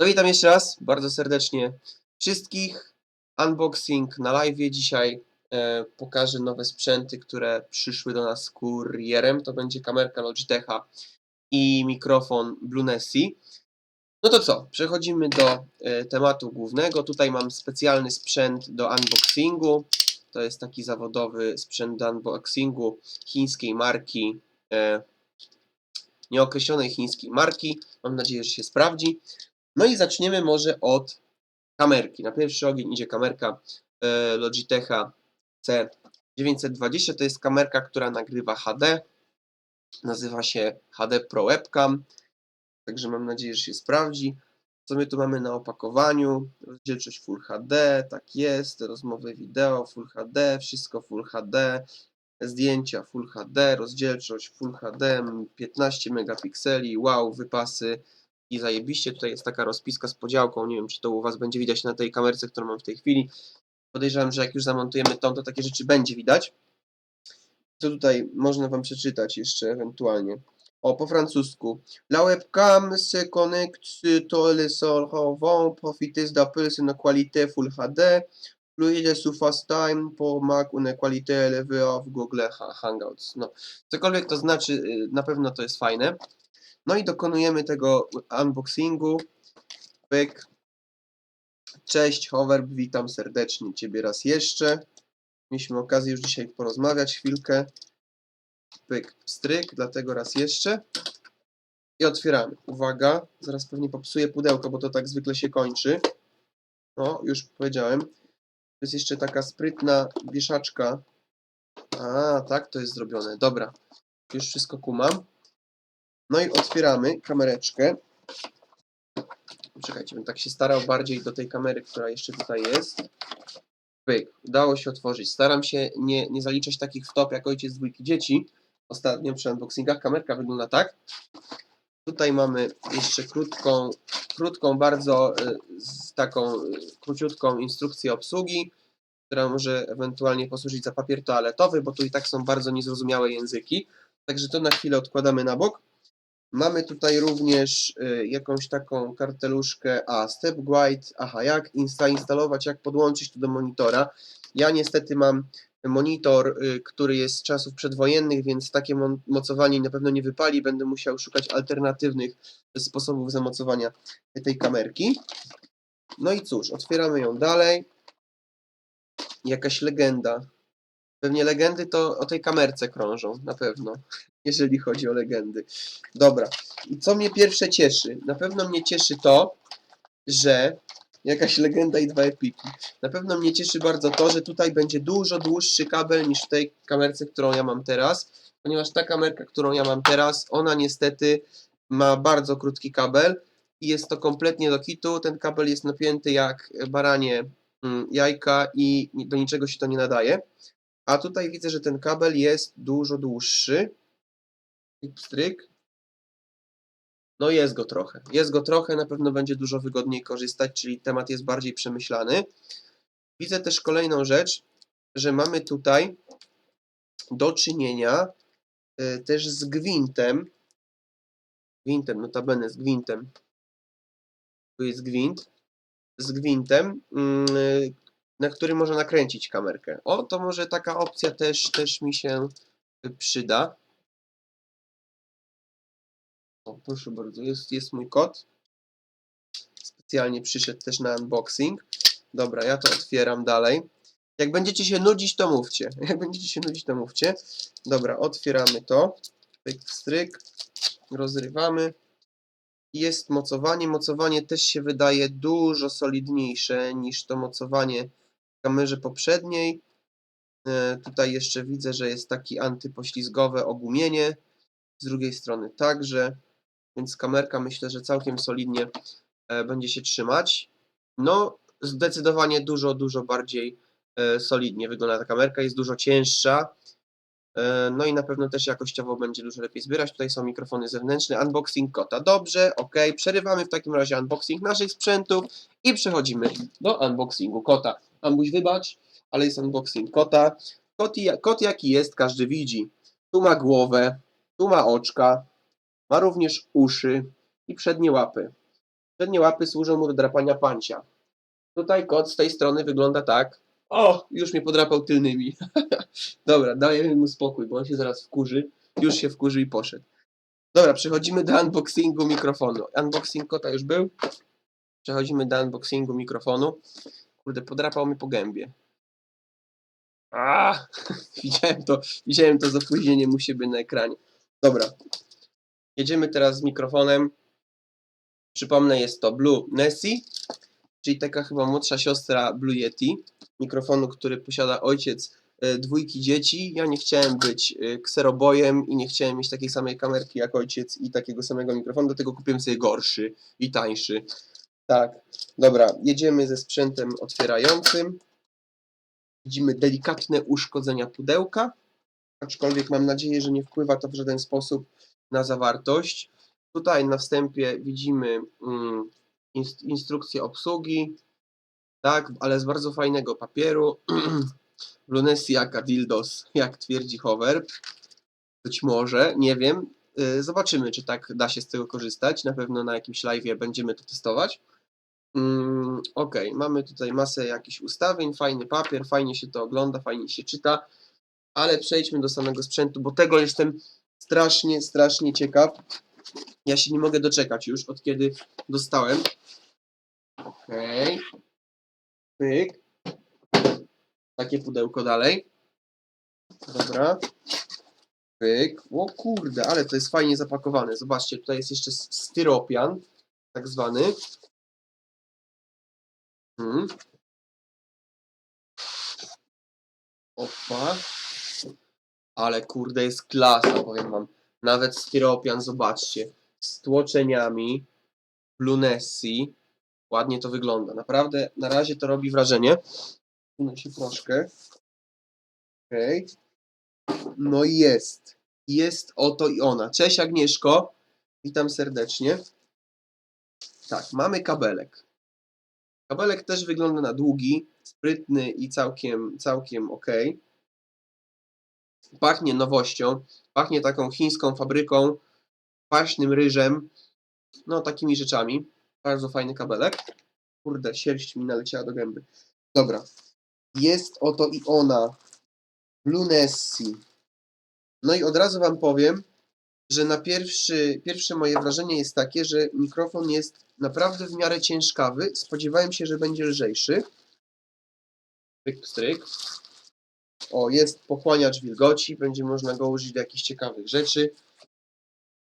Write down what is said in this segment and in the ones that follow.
No witam jeszcze raz bardzo serdecznie wszystkich. Unboxing na live dzisiaj. E, pokażę nowe sprzęty, które przyszły do nas kurierem. To będzie kamerka Logitecha i mikrofon Blue Nessie. No to co? Przechodzimy do e, tematu głównego. Tutaj mam specjalny sprzęt do unboxingu. To jest taki zawodowy sprzęt do unboxingu chińskiej marki. E, nieokreślonej chińskiej marki. Mam nadzieję, że się sprawdzi. No i zaczniemy może od kamerki. Na pierwszy ogień idzie kamerka e, Logitecha C920. To jest kamerka, która nagrywa HD. Nazywa się HD Pro Webcam. Także mam nadzieję, że się sprawdzi. Co my tu mamy na opakowaniu? Rozdzielczość Full HD, tak jest. Rozmowy wideo Full HD, wszystko Full HD. Zdjęcia Full HD, rozdzielczość Full HD, 15 megapikseli, wow, wypasy i zajebiście. Tutaj jest taka rozpiska z podziałką, nie wiem czy to u Was będzie widać na tej kamerce, którą mam w tej chwili. Podejrzewam, że jak już zamontujemy tą, to takie rzeczy będzie widać. Co tutaj można Wam przeczytać jeszcze ewentualnie? O, po francusku. La webcam se connecte to le serveur profiter d'appels une qualité Full HD. Fluide sous FaceTime pour Mac une qualité élevée w Google Ha- Hangouts. No, cokolwiek to znaczy, y, na pewno to jest fajne. No i dokonujemy tego unboxingu. Pyk. Cześć, Hoverb, witam serdecznie Ciebie raz jeszcze. Mieliśmy okazję już dzisiaj porozmawiać chwilkę. Pyk, stryk, dlatego raz jeszcze. I otwieramy. Uwaga, zaraz pewnie popsuję pudełko, bo to tak zwykle się kończy. O, już powiedziałem. To jest jeszcze taka sprytna wieszaczka. A, tak to jest zrobione. Dobra, już wszystko kumam. No i otwieramy kamereczkę. Czekajcie, bym tak się starał bardziej do tej kamery, która jeszcze tutaj jest. Pyk, udało się otworzyć. Staram się nie, nie zaliczać takich wtop jak ojciec dwójki dzieci. Ostatnio przy unboxingach kamerka wygląda tak. Tutaj mamy jeszcze krótką, krótką bardzo y, taką y, króciutką instrukcję obsługi, która może ewentualnie posłużyć za papier toaletowy, bo tu i tak są bardzo niezrozumiałe języki. Także to na chwilę odkładamy na bok. Mamy tutaj również y, jakąś taką karteluszkę, a Step Guide, aha, jak ins- zainstalować, jak podłączyć to do monitora. Ja niestety mam monitor, y, który jest z czasów przedwojennych, więc takie mocowanie na pewno nie wypali. Będę musiał szukać alternatywnych sposobów zamocowania tej kamerki. No i cóż, otwieramy ją dalej. Jakaś legenda. Pewnie legendy to o tej kamerce krążą, na pewno, jeżeli chodzi o legendy. Dobra, i co mnie pierwsze cieszy? Na pewno mnie cieszy to, że jakaś legenda i dwa epiki. Na pewno mnie cieszy bardzo to, że tutaj będzie dużo dłuższy kabel niż w tej kamerce, którą ja mam teraz, ponieważ ta kamerka, którą ja mam teraz, ona niestety ma bardzo krótki kabel i jest to kompletnie do kitu. Ten kabel jest napięty jak baranie mm, jajka i do niczego się to nie nadaje. A tutaj widzę, że ten kabel jest dużo dłuższy. Pstryk. No jest go trochę. Jest go trochę, na pewno będzie dużo wygodniej korzystać, czyli temat jest bardziej przemyślany. Widzę też kolejną rzecz, że mamy tutaj do czynienia y, też z gwintem. Gwintem, notabene z gwintem. Tu jest gwint. Z gwintem, mm, na który można nakręcić kamerkę. O, to może taka opcja też, też mi się przyda. O, proszę bardzo, jest, jest mój kod. Specjalnie przyszedł też na unboxing. Dobra, ja to otwieram dalej. Jak będziecie się nudzić, to mówcie. Jak będziecie się nudzić, to mówcie. Dobra, otwieramy to. Pyk, stryk. Rozrywamy. Jest mocowanie. Mocowanie też się wydaje dużo solidniejsze niż to mocowanie kamerze poprzedniej. E, Tutaj jeszcze widzę, że jest taki antypoślizgowe ogumienie. Z drugiej strony także. Więc kamerka myślę, że całkiem solidnie e, będzie się trzymać. No, zdecydowanie dużo, dużo bardziej e, solidnie wygląda ta kamerka. Jest dużo cięższa. No i na pewno też jakościowo będzie dużo lepiej zbierać. Tutaj są mikrofony zewnętrzne. Unboxing kota. Dobrze, ok. Przerywamy w takim razie unboxing naszych sprzętów i przechodzimy do unboxingu kota. Ambuś, wybacz, ale jest unboxing kota. Kot, kot jaki jest, każdy widzi. Tu ma głowę, tu ma oczka, ma również uszy i przednie łapy. Przednie łapy służą mu do drapania pancia. Tutaj kot z tej strony wygląda tak. O, już mnie podrapał tylnymi. Dobra, dajemy mu spokój, bo on się zaraz wkurzy. Już się wkurzy i poszedł. Dobra, przechodzimy do unboxingu mikrofonu. Unboxing kota już był. Przechodzimy do unboxingu mikrofonu. Kurde, podrapał mnie po gębie. A, widziałem to, widziałem to z opóźnieniem u siebie na ekranie. Dobra. Jedziemy teraz z mikrofonem. Przypomnę, jest to Blue Nessie, czyli taka chyba młodsza siostra Blue Yeti. Mikrofonu, który posiada ojciec e, dwójki dzieci. Ja nie chciałem być e, kserobojem i nie chciałem mieć takiej samej kamerki jak ojciec i takiego samego mikrofonu, dlatego kupiłem sobie gorszy i tańszy. Tak, dobra, jedziemy ze sprzętem otwierającym. Widzimy delikatne uszkodzenia pudełka, aczkolwiek mam nadzieję, że nie wpływa to w żaden sposób na zawartość. Tutaj na wstępie widzimy mm, inst- instrukcję obsługi, tak, ale z bardzo fajnego papieru. Lunessi Dildos, jak twierdzi Hover. Być może, nie wiem. Yy, Zobaczymy, czy tak da się z tego korzystać. Na pewno na jakimś live będziemy to testować. Mm, ok, mamy tutaj masę jakichś ustawień, fajny papier, fajnie się to ogląda, fajnie się czyta, ale przejdźmy do samego sprzętu, bo tego jestem strasznie, strasznie ciekaw. Ja się nie mogę doczekać już, od kiedy dostałem. Ok. Pyk. Takie pudełko dalej. Dobra. Pyk. O kurde, ale to jest fajnie zapakowane. Zobaczcie, tutaj jest jeszcze styropian, tak zwany. Hmm. Opa. Ale kurde jest klasa, powiem wam. Nawet styropian, zobaczcie. Z tłoczeniami. Lunessi. Ładnie to wygląda. Naprawdę na razie to robi wrażenie. Sunę się troszkę. Okej. No i jest. Jest oto i ona. Cześć Agnieszko. Witam serdecznie. Tak, mamy kabelek. Kabelek też wygląda na długi, sprytny i całkiem, całkiem ok. Pachnie nowością, pachnie taką chińską fabryką, kwaśnym ryżem, no takimi rzeczami. Bardzo fajny kabelek. Kurde, sierść mi naleciała do gęby. Dobra. Jest oto i ona. Lunessi. No i od razu Wam powiem, że na pierwszy, pierwsze moje wrażenie jest takie, że mikrofon jest naprawdę w miarę ciężkawy. Spodziewałem się, że będzie lżejszy. Stryk, stryk. O, jest pochłaniacz wilgoci. Będzie można go użyć do jakichś ciekawych rzeczy.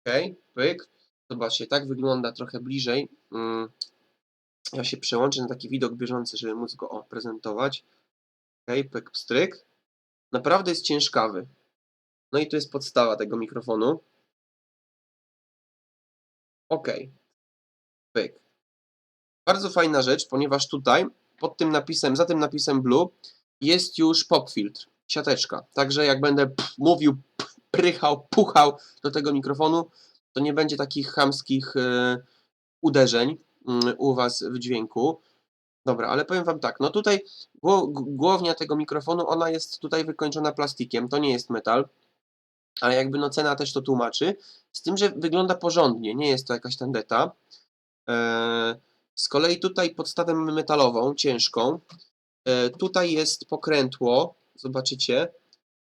Ok, pyk. Zobaczcie, tak wygląda trochę bliżej. Mm. Ja się przełączę na taki widok bieżący, żeby móc go prezentować. Ok, pyk, stryk. Naprawdę jest ciężkawy. No i to jest podstawa tego mikrofonu. Ok. Pyk. Bardzo fajna rzecz, ponieważ tutaj pod tym napisem, za tym napisem Blue jest już pop filtr, siateczka. Także jak będę mówił, prychał, puchał do tego mikrofonu, to nie będzie takich chamskich e, uderzeń mm, u Was w dźwięku. Dobra, ale powiem Wam tak, no tutaj głownia tego mikrofonu, ona jest tutaj wykończona plastikiem, to nie jest metal, ale jakby no cena też to tłumaczy, z tym, że wygląda porządnie, nie jest to jakaś tandeta. Eee, z kolei tutaj podstawę mamy metalową, ciężką. E, tutaj jest pokrętło, zobaczycie,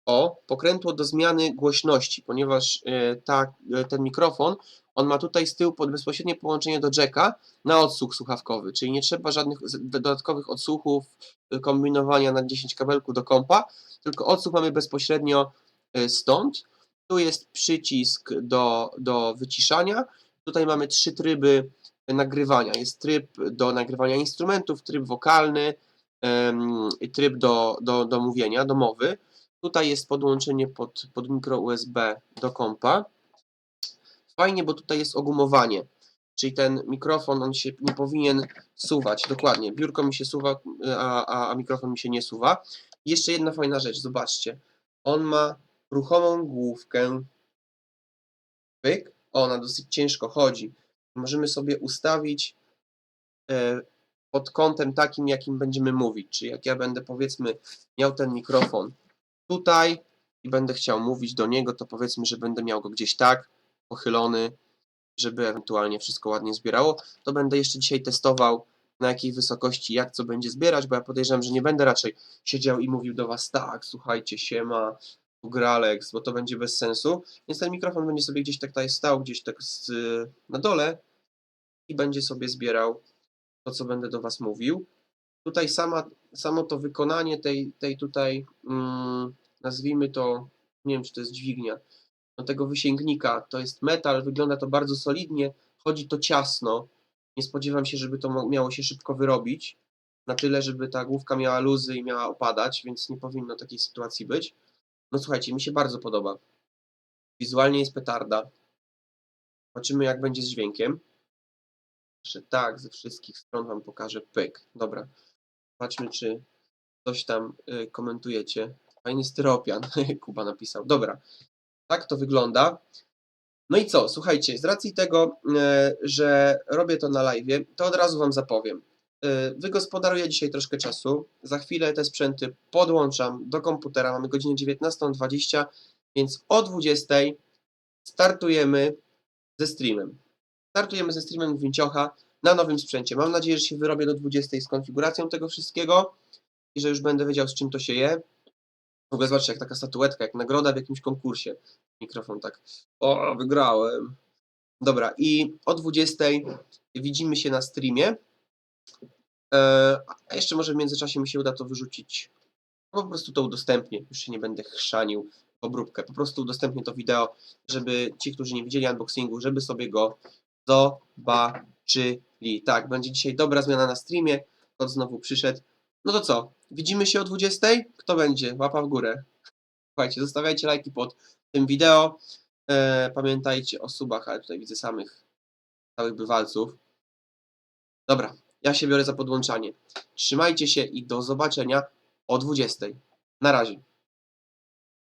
o, pokrętło do zmiany głośności, ponieważ e, ta, e, ten mikrofon, on ma tutaj z tyłu pod bezpośrednie połączenie do jacka na odsłuch słuchawkowy, czyli nie trzeba żadnych dodatkowych odsłuchów, e, kombinowania na 10 kabelków do kompa, tylko odsłuch mamy bezpośrednio e, stąd. Tu jest przycisk do, do wyciszania. Tutaj mamy trzy tryby nagrywania. Jest tryb do nagrywania instrumentów, tryb wokalny, tryb do, do, do mówienia, do mowy. Tutaj jest podłączenie pod, pod mikro USB do kompa. Fajnie, bo tutaj jest ogumowanie, czyli ten mikrofon, on się nie powinien suwać, dokładnie. Biurko mi się suwa, a, a, a mikrofon mi się nie suwa. Jeszcze jedna fajna rzecz, zobaczcie. On ma ruchomą główkę. Pyk. Ona dosyć ciężko chodzi. Możemy sobie ustawić e, pod kątem takim, jakim będziemy mówić. Czyli jak ja będę, powiedzmy, miał ten mikrofon tutaj i będę chciał mówić do niego, to powiedzmy, że będę miał go gdzieś tak, pochylony. żeby ewentualnie wszystko ładnie zbierało. To będę jeszcze dzisiaj testował na jakiej wysokości, jak co będzie zbierać, bo ja podejrzewam, że nie będę raczej siedział i mówił do Was tak, słuchajcie, siema, Gralex, bo to będzie bez sensu. Więc ten mikrofon będzie sobie gdzieś tak tutaj stał, gdzieś tak z, na dole i będzie sobie zbierał to, co będę do Was mówił. Tutaj sama, samo to wykonanie tej, tej tutaj, mm, nazwijmy to, nie wiem, czy to jest dźwignia, no tego wysięgnika, to jest metal, wygląda to bardzo solidnie, chodzi to ciasno, nie spodziewam się, żeby to miało się szybko wyrobić, na tyle, żeby ta główka miała luzy i miała opadać, więc nie powinno takiej sytuacji być. No słuchajcie, mi się bardzo podoba. Wizualnie jest petarda. Zobaczymy, jak będzie z dźwiękiem. Jeszcze tak, ze wszystkich stron Wam pokażę. Pyk. Dobra. Zobaczmy, czy coś tam y, komentujecie. Fajny styropian, Kuba napisał. Dobra. Tak to wygląda. No i co? Słuchajcie, z racji tego, e, że robię to na live, to od razu Wam zapowiem. E, Wygospodaruję dzisiaj troszkę czasu. Za chwilę te sprzęty podłączam do komputera. Mamy godzinę 19.20, więc o 20.00 startujemy ze streamem. Startujemy ze streamem Winciocha na nowym sprzęcie. Mam nadzieję, że się wyrobię do 20.00 z konfiguracją tego wszystkiego i że już będę wiedział, z czym to się je. W ogóle zobaczcie, jak taka statuetka, jak nagroda w jakimś konkursie. Mikrofon tak. O, wygrałem. Dobra, i o 20.00 widzimy się na streamie. E, A jeszcze może w międzyczasie mi się uda to wyrzucić. No po prostu to udostępnię. Już się nie będę chrzanił w obróbkę. Po prostu udostępnię to wideo, żeby ci, którzy nie widzieli unboxingu, żeby sobie go zobaczyli. Tak, będzie dzisiaj dobra zmiana na streamie. Kot znowu przyszedł. No to co? Widzimy się o 20.00? Kto będzie? Łapa w górę. Słuchajcie, zostawiajcie lajki pod tym wideo. E, pamiętajcie o subach, ale tutaj widzę samych stałych bywalców. Dobra, ja się biorę za podłączanie. Trzymajcie się i do zobaczenia o 20.00. Na razie.